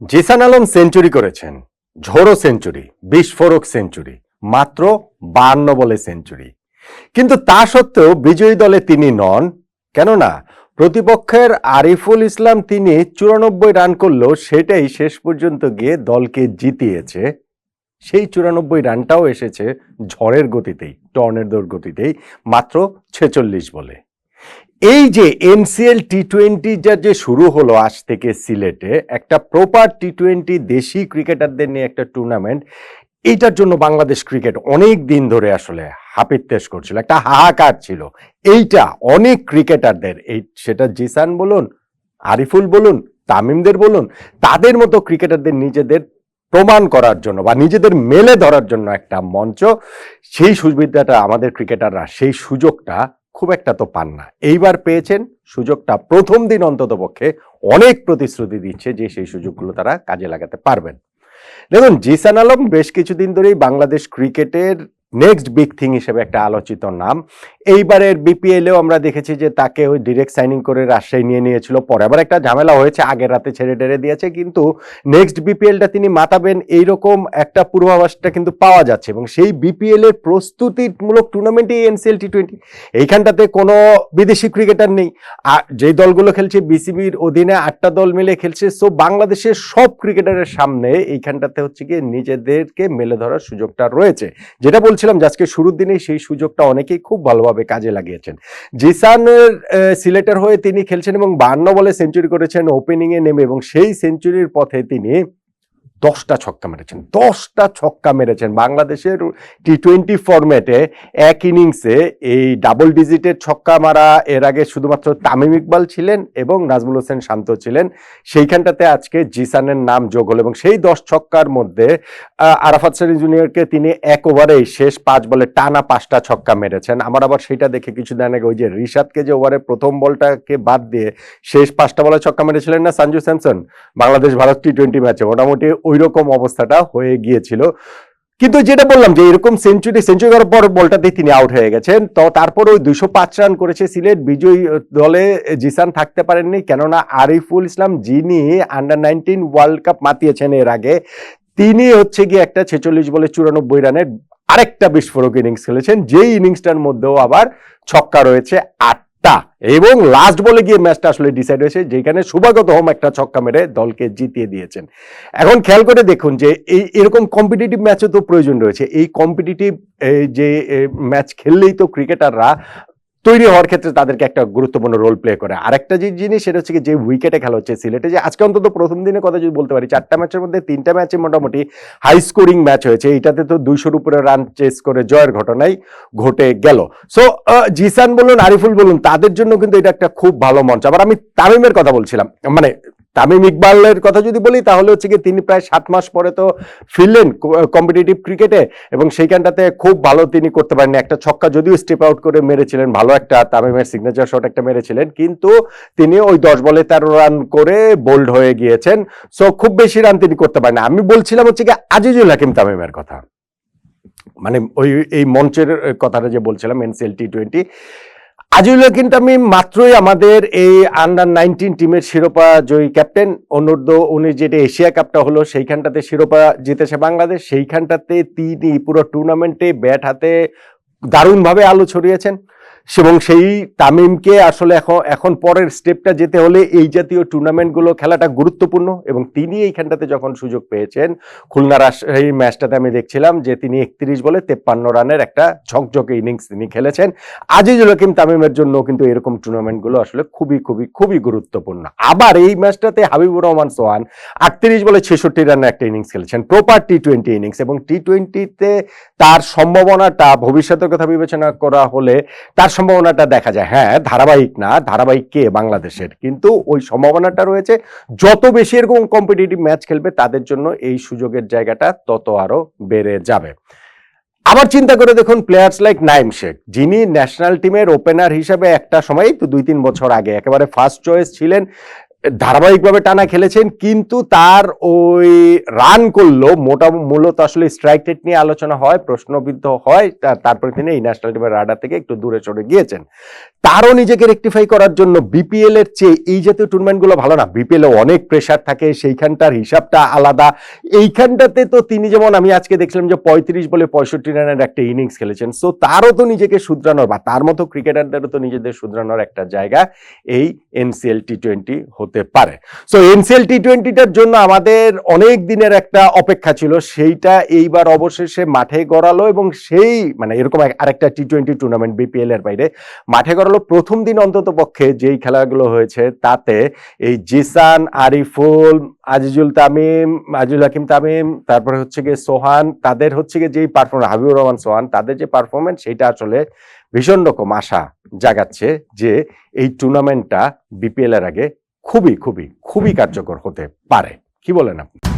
Jisan Alam century করেছেন। ঝোড়ো century, বিস্ফোরক সেঞ্চুরি, মাত্র বান্ন বলে সেঞ্চুরি। কিন্তু তা সত্ত্বেও বিজয়ী দলে তিনি নন। কেননা, প্রতিপক্ষের আরিফুল ইসলাম তিনি চুরানব্বই রান করলেও সেটাই শেষ পর্যন্ত গিয়ে দলকে জিতিয়েছে। সেই চুরানব্বই রানটাও এসেছে ঝড়ের গতিতেই, টর্নেডোর গতিতেই, মাত্র ছেচল্লিশ বলে। এই যে এনসিএল টি টোয়েন্টি যা যে শুরু হলো আজ থেকে সিলেটে, একটা প্রপার টি টোয়েন্টি দেশি ক্রিকেটারদের নিয়ে একটা টুর্নামেন্ট এইটার জন্য বাংলাদেশ ক্রিকেট অনেক দিন ধরে আসলে হাপিত্তেশ করছিল, একটা হাহাকার ছিল। এইটা অনেক ক্রিকেটারদের, এই সেটা জিসান বলুন, আরিফুল বলুন, তামিমদের বলুন, তাদের মতো ক্রিকেটারদের নিজেদের প্রমাণ করার জন্য বা নিজেদের মেলে ধরার জন্য একটা মঞ্চ, সেই সুবিধাটা আমাদের ক্রিকেটাররা, সেই সুযোগটা খুব একটা তো পান না। এইবার পেয়েছেন সুযোগটা প্রথম দিন অন্তত পক্ষে অনেক প্রতিশ্রুতি দিচ্ছে যে সেই সুযোগগুলো তারা কাজে লাগাতে পারবেন। দেখুন, জিসান আলম বেশ কিছুদিন ধরেই বাংলাদেশ ক্রিকেটের নেক্সট বিগ থিং হিসেবে একটা আলোচিত নাম। এইবারের বিপিএলেও আমরা দেখেছি যে তাকে ওই ডিরেক্ট সাইনিং করে রাজশাহী নিয়ে নিয়েছিল। পরে আবার একটা ঝামেলা হয়েছে, আগের রাতে ছেড়ে টেড়ে দিয়েছে, কিন্তু নেক্সট বিপিএলটা তিনি মাতাবেন এইরকম একটা পূর্বাভাসটা কিন্তু পাওয়া যাচ্ছে। এবং সেই বিপিএল এর প্রস্তুতিমূলক টুর্নামেন্টই এনসিএল টি টোয়েন্টি এইখানটাতে কোনো বিদেশি ক্রিকেটার নেই। আর যেই দলগুলো খেলছে বিসিবির অধীনে আটটা দল মিলে খেলছে সো বাংলাদেশের সব ক্রিকেটারের সামনে এইখানটাতে হচ্ছে গিয়ে নিজেদেরকে মেলে ধরার সুযোগটা রয়েছে। যেটা বলছিলাম যে আজকে শুরুর দিনেই সেই সুযোগটা অনেকেই খুব ভালোভাবে কাজে লাগিয়েছেন। জিসানের সিলেটের হয়ে তিনি খেলছেন এবং বান্ন বলে সেঞ্চুরি করেছেন, ওপেনিংয়ে নেমে এবং সেই সেঞ্চুরির পথে তিনি দশটা ছক্কা মেরেছেন, দশটা ছক্কা মেরেছেন। বাংলাদেশের টি টোয়েন্টি ফরম্যাটে এক ইনিংসে এই ডাবল ডিজিটের ছক্কা মারা, এর আগে শুধুমাত্র তামিম ইকবাল ছিলেন এবং নাজমুল হোসেন শান্ত ছিলেন। সেইখানটাতে আজকে জিসানের নাম যোগ হলো এবং সেই দশ ছক্কার মধ্যে আরাফাত সারি জুনিয়রকে তিনি এক ওভারেই শেষ পাঁচ বলে টানা পাঁচটা ছক্কা মেরেছেন। আমার আবার সেটা দেখে কিছুদিন আগে ওই যে রিশাদকে যে ওভারে প্রথম বলটাকে বাদ দিয়ে শেষ পাঁচটা বলে ছক্কা মেরেছিলেন না, সঞ্জু স্যামসন? বাংলাদেশ ভারত টি টোয়েন্টি ম্যাচে মোটামুটি ওই রকম অবস্থাটা হয়ে গিয়েছিল। কিন্তু যেটা বললাম যে এরকম সেঞ্চুরি সেঞ্চুরি করার পর বলটাতে তিনি আউট হয়ে গেছেন। তো তারপর ওই দুশো পাঁচ রান করেছে সিলেট। বিজয়ী দলে জিসান থাকতে পারেননি। কেননা আরিফুল ইসলাম যিনি আন্ডার নাইনটিন ওয়ার্ল্ড কাপ মাতিয়েছেন এর আগে, তিনি হচ্ছে গিয়ে একটা ছেচল্লিশ বলে চুরানব্বই রানের আরেকটা বিস্ফোরক ইনিংস খেলেছেন। যেই ইনিংসটার মধ্যেও আবার ছক্কা রয়েছে আটটা এবং লাস্ট বলে গিয়ে ম্যাচটা আসলে ডিসাইড হয়েছে, যেখানে সুভাগত হোম একটা ছক্কা মেরে দলকে জিতিয়ে দিয়েছেন। এখন খেয়াল করে দেখুন যে এই, এরকম কম্পিটিটিভ ম্যাচও তো প্রয়োজন রয়েছে। এই কম্পিটিটিভ যে ম্যাচ খেললেই তো ক্রিকেটাররা তৈরি হওয়ার ক্ষেত্রে তাদেরকে একটা গুরুত্বপূর্ণ রোল প্লে করে। আরেকটা যে জিনিস, সেটা হচ্ছে যে উইকেটে খেলা হচ্ছে সিলেটে। যে আজকে অন্তত প্রথম দিনের কথা যদি বলতে পারি, চারটা ম্যাচের মধ্যে তিনটা ম্যাচে মোটামুটি হাই স্কোরিং ম্যাচ হয়েছে। এটাতে তো দুইশোর উপরে রান চেস করে জয়ের ঘটনাই ঘটে গেল। সো জিসান বলুন, আরিফুল বলুন, তাদের জন্য কিন্তু এটা একটা খুব ভালো মঞ্চ। আবার আমি তামিমের কথা বলছিলাম। মানে তামিম ইকবালের কথা যদি বলি, তাহলে হচ্ছে কি তিনি প্রায় সাত মাস পরে তো ফিরলেন কম্পিটিটিভ ক্রিকেটে এবং সেইখানটাতে খুব ভালো তিনি করতে পারেননি। একটা ছক্কা যদিও স্টেপ আউট করে মেরেছিলেন, ভালো একটা তামিমের সিগনেচার শট একটা মেরেছিলেন, কিন্তু তিনি ওই দশ বলে তেরো রান করে বোল্ড হয়ে গিয়েছেন। সো খুব বেশি রান তিনি করতে পারেন আমি বলছিলাম হচ্ছে কি আজিজুল হাকিম তামিমের কথা। মানে ওই, এই মঞ্চের কথাটা যে বলছিলাম, এনসিএল টি টোয়েন্টি আজিউল কিন্তু আমি মাত্রই আমাদের এই আন্ডার নাইনটিন টিমের শিরোপা জয়ী ক্যাপ্টেন অনূর্ধ্ব উনি যেটা এশিয়া কাপটা হলো, সেইখানটাতে শিরোপা জিতেছে বাংলাদেশ। সেইখানটাতে তিনি পুরো টুর্নামেন্টে ব্যাট হাতে দারুণভাবে আলো ছড়িয়েছেন। এবং সেই তামিমকে আসলে এখন এখন পরের স্টেপটা যেতে হলে এই জাতীয় টুর্নামেন্টগুলো খেলাটা গুরুত্বপূর্ণ এবং তিনি এইখানটাতে যখন সুযোগ পেয়েছেন, খুলনার এই ম্যাচটাতে আমি দেখছিলাম যে তিনি একত্রিশ বলে তেপ্পান্ন রানের একটা ঝকঝকে ইনিংস তিনি খেলেছেন। আজিজুল হাকিম তামিমের জন্য কিন্তু এরকম টুর্নামেন্টগুলো আসলে খুবই খুবই খুবই গুরুত্বপূর্ণ। আবার এই ম্যাচটাতে হাবিবুর রহমান সোহান আটত্রিশ বলে ছেষট্টি রানের একটা ইনিংস খেলেছেন প্রপার টি টোয়েন্টি ইনিংস এবং টি টোয়েন্টিতে তার সম্ভাবনাটা ভবিষ্যতের কথা বিবেচনা করা হলে তার সম্ভাবনাটা দেখা যায়। হ্যাঁ ধারাবাহিক না, ধারাবাহিক কে? বাংলাদেশের। কিন্তু ওই সম্ভাবনাটা রয়েছে, যত বেশি এরকম কম্পিটিটিভ ম্যাচ খেলবে, তাদের জন্য এই সুযোগের জায়গাটা তত আরও বেড়ে যাবে। আবার চিন্তা করে দেখুন প্লেয়ার্স লাইক নাইম শেখ, যিনি ন্যাশনাল টিমের ওপেনার হিসেবে একটা সময় তো দুই তিন বছর আগে, একেবারে ফার্স্ট চয়েস ছিলেন। ধারাবাহিকভাবে টানা খেলেছেন, কিন্তু তার ওই রান করল মোটা মূলত আসলে স্ট্রাইক রেট নিয়ে আলোচনা হয়, প্রশ্নবিদ্ধ হয় তারপরে তিনি এই ন্যাশনাল টিমের রাডার থেকে একটু দূরে সরে গিয়েছেন। তারও নিজেকে রেকটিফাই করার জন্য বিপিএল এর চেয়ে এই জাতীয় টুর্নামেন্টগুলো ভালো না। বিপিএল এ অনেক প্রেশার থাকে, সেইখানটার হিসাবটা আলাদা। এইখানটাতে তো তিনি যেমন আমি আজকে দেখলাম যে পঁয়ত্রিশ বলে পঁয়ষট্টি রানের একটা ইনিংস খেলেছেন সো তারও তো নিজেকে শুধরানোর বা তার মতো ক্রিকেটারদেরও তো নিজেদের শুধরানোর একটা জায়গা এই এনসিএল টি টোয়েন্টি হতে পারে। সো এনসিএল টি টোয়েন্টিটার জন্য আমাদের অনেক দিনের একটা অপেক্ষা ছিল। সেইটা এইবার অবশেষে মাঠে গড়ালো এবং সেই মানে এরকম আরেকটা টি টোয়েন্টি টুর্নামেন্ট বিপিএল এর বাইরে মাঠে গড়ালো। প্রথম দিন অন্তত পক্ষে যেই খেলাগুলো হয়েছে তাতে এই জিসান, আরিফুল, আজিজুল তামিম, আজিজুল হাকিম তামিম, তারপরে হচ্ছে গিয়ে সোহান, তাদের হচ্ছে গিয়ে যেই পারফরমেন্স হাবিবুর রহমান, সোহান, তাদের যে পারফরমেন্স সেটা আসলে ভীষণ রকম আশা জাগাচ্ছে যে এই টুর্নামেন্টটা বিপিএল এর আগে খুবই খুবই খুবই কার্যকর হতে পারে। কি বলেন আপনি?